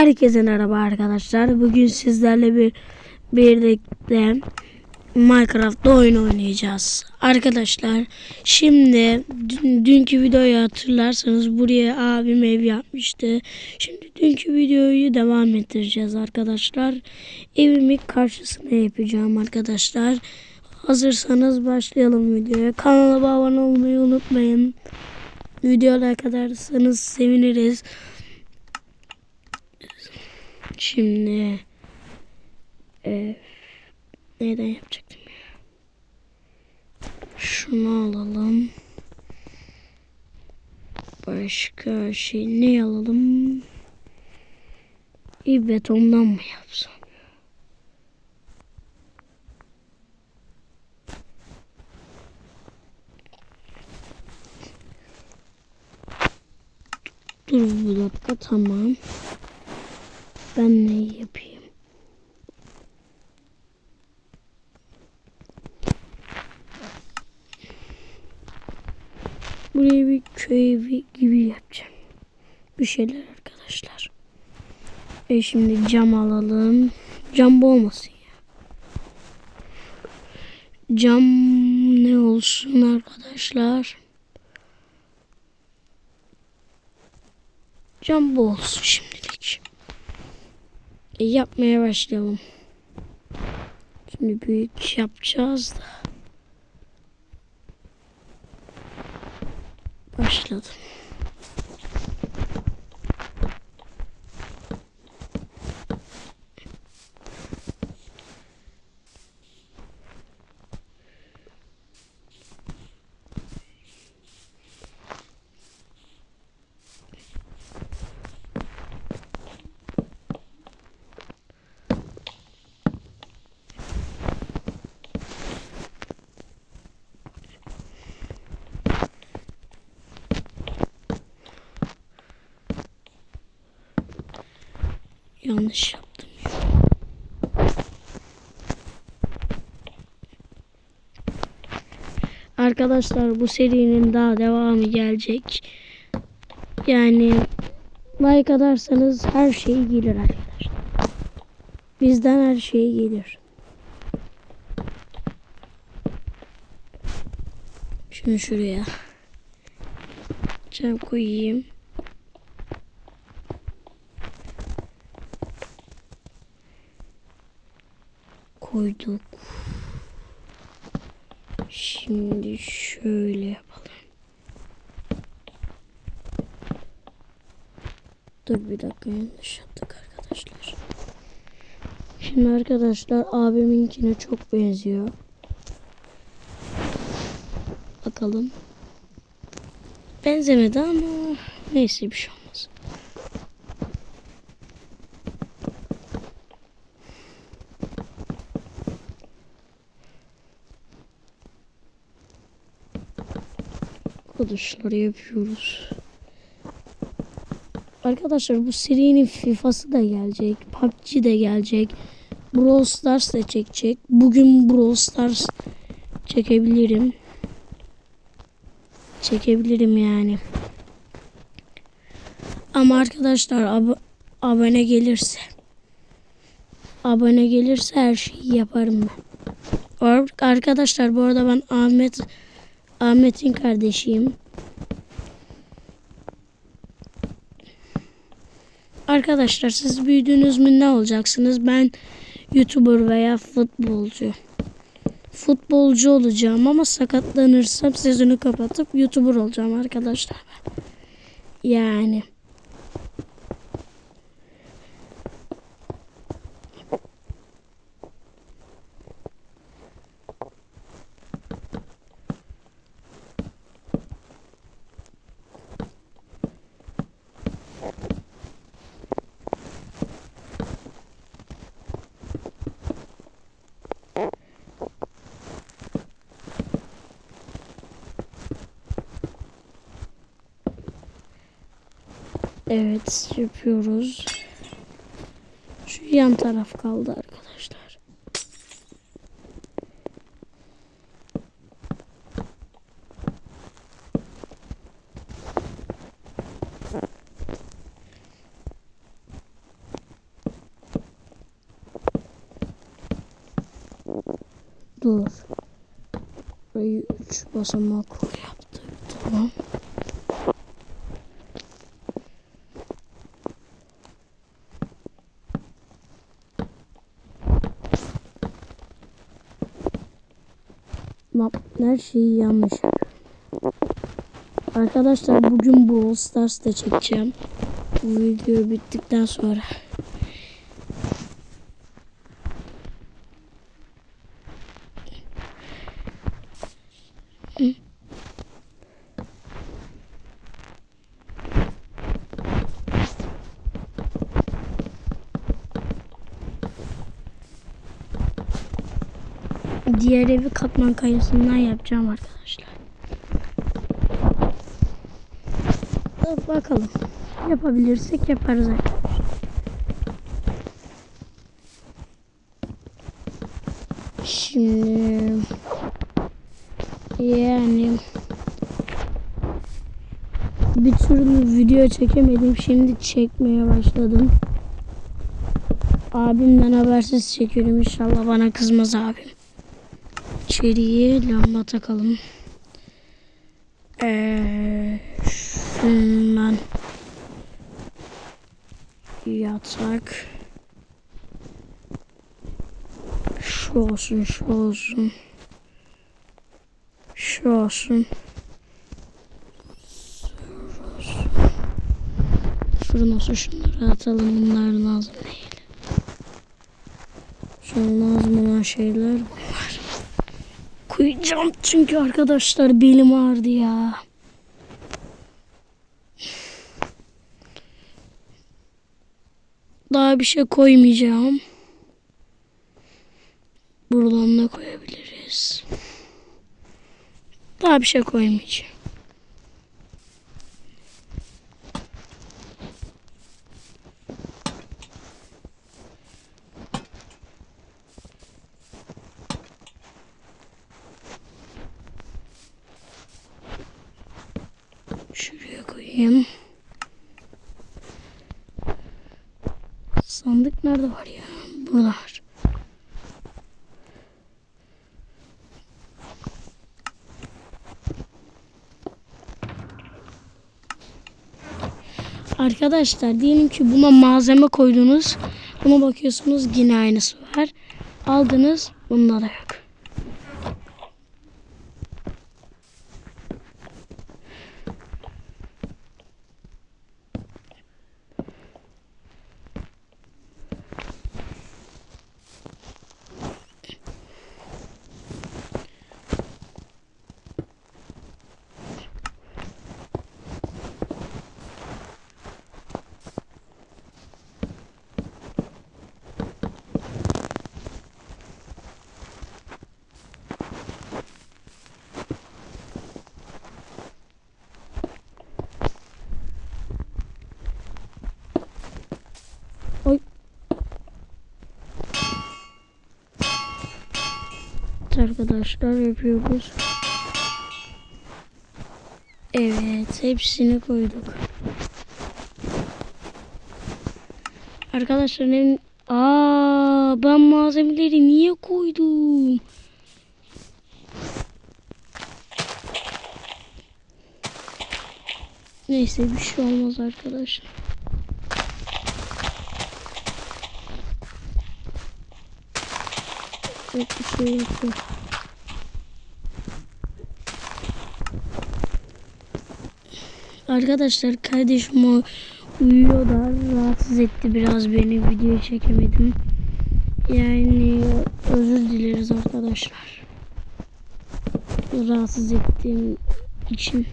Herkese merhaba arkadaşlar. Bugün sizlerle bir birlikte Minecraft'ta oyun oynayacağız. Arkadaşlar şimdi dün- dünkü videoyu hatırlarsanız buraya abim ev yapmıştı. Şimdi dünkü videoyu devam ettireceğiz arkadaşlar. Evimin karşısına yapacağım arkadaşlar. Hazırsanız başlayalım videoya. Kanala abone olmayı unutmayın. Videoya kadarsanız seviniriz. Şimdi e, neden yapacaktım ya? Şunu alalım. Başka şey ne alalım? Bir betondan mı yapsam? Dur bir dakika tamam. Ben ne yapayım? Buraya bir köy evi gibi yapacağım. Bir şeyler arkadaşlar. E şimdi cam alalım. Cam bu olmasın ya. Cam ne olsun arkadaşlar? Cam bu olsun şimdilik. Yapmaya başlayalım. Şimdi büyük yapacağız da. Başladım. Yanlış yaptım ya. Arkadaşlar bu serinin daha devamı gelecek. Yani like atarsanız her şey gelir arkadaşlar. Bizden her şey gelir. Şunu şuraya. Cam koyayım. Koyduk. Şimdi şöyle yapalım. Dur bir dakika yanlış yaptık arkadaşlar. Şimdi arkadaşlar abiminkine çok benziyor. Bakalım. Benzemedi ama neyse bir şey olmaz. Arkadaşlar yapıyoruz. Arkadaşlar bu serinin FIFA'sı da gelecek. PUBG de gelecek. Brawl Stars da çekecek. Bugün Brawl Stars çekebilirim. Çekebilirim yani. Ama arkadaşlar ab abone gelirse abone gelirse her şeyi yaparım ben. Ar- Arkadaşlar bu arada ben Ahmet Ahmet'in kardeşiyim. Arkadaşlar siz büyüdünüz mü ne olacaksınız? Ben YouTuber veya futbolcu. Futbolcu olacağım ama sakatlanırsam sezonu kapatıp YouTuber olacağım arkadaşlar. Yani. Evet yapıyoruz. Şu yan taraf kaldı arkadaşlar. Dur. Burayı 3 basamaklı yaptık. Tamam. Şeyi yanlış. Arkadaşlar bugün Brawl Stars da çekeceğim. Bu video bittikten sonra. Diğer evi katman kayasından yapacağım arkadaşlar. Bakalım. Yapabilirsek yaparız arkadaşlar. Şimdi yani bir türlü video çekemedim. Şimdi çekmeye başladım. Abimden habersiz çekiyorum. İnşallah bana kızmaz abim. İçeriye lamba takalım. Ee, yatak. Şu olsun, şu olsun. Şu olsun. Fırın olsun şunları atalım. Bunlar lazım değil. Şu lazım olan şeyler bunlar. Koyacağım çünkü arkadaşlar belim ağrıdı ya. Daha bir şey koymayacağım. Buradan da koyabiliriz. Daha bir şey koymayacağım. Koyayım. Sandık nerede var ya? Burada. Arkadaşlar diyelim ki buna malzeme koydunuz. Buna bakıyorsunuz yine aynısı var. Aldınız bunda da yok. Arkadaşlar yapıyoruz. Evet, hepsini koyduk. Arkadaşlar en... Aa, ben malzemeleri niye koydum? Neyse bir şey olmaz arkadaşlar. Evet bir şey yapıyor. Arkadaşlar kardeşim o uyuyor da rahatsız etti biraz beni video çekemedim. Yani özür dileriz arkadaşlar. Rahatsız ettiğim için.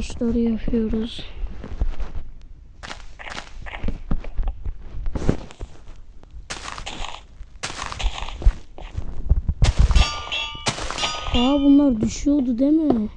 Arkadaşlar yapıyoruz. Aa bunlar düşüyordu değil mi?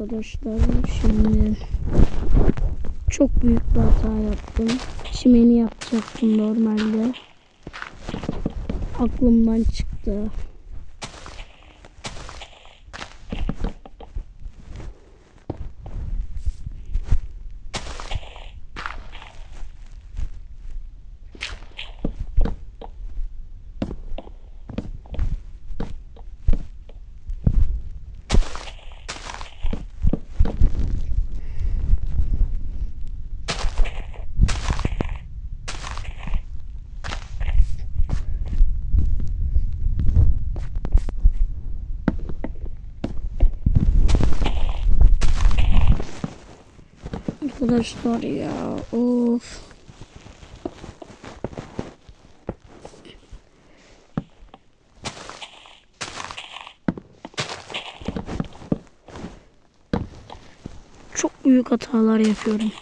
Arkadaşlar şimdi çok büyük bir hata yaptım. Çimeni yapacaktım normalde. Aklımdan çıktı. Arkadaşlar ya of. Çok büyük hatalar yapıyorum.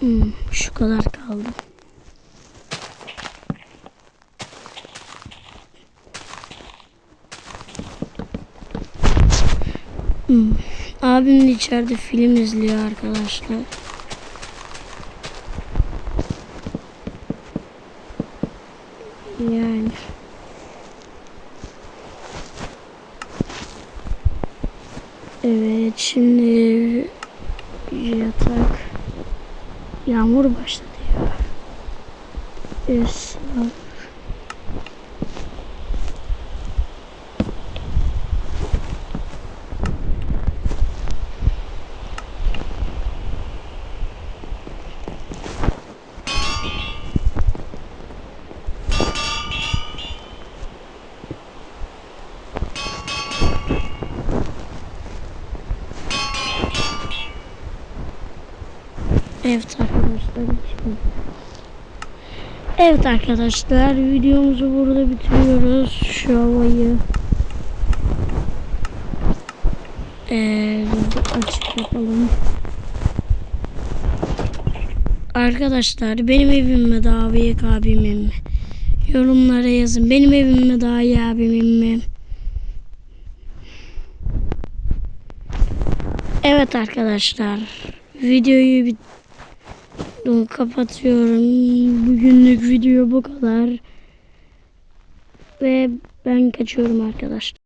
Hmm, şu kadar kaldı. Abim de içeride film izliyor arkadaşlar. Yani. Evet şimdi yatak yağmur başladı ya. Esra. Evet arkadaşlar. Evet arkadaşlar videomuzu burada bitiriyoruz. Şu havayı ee, açık yapalım. Arkadaşlar benim evim mi daha büyük abimin mi? Yorumlara yazın. Benim evim mi daha iyi abimin mi? Evet arkadaşlar. Videoyu bit kapatıyorum. Bugünlük video bu kadar. Ve ben kaçıyorum arkadaşlar.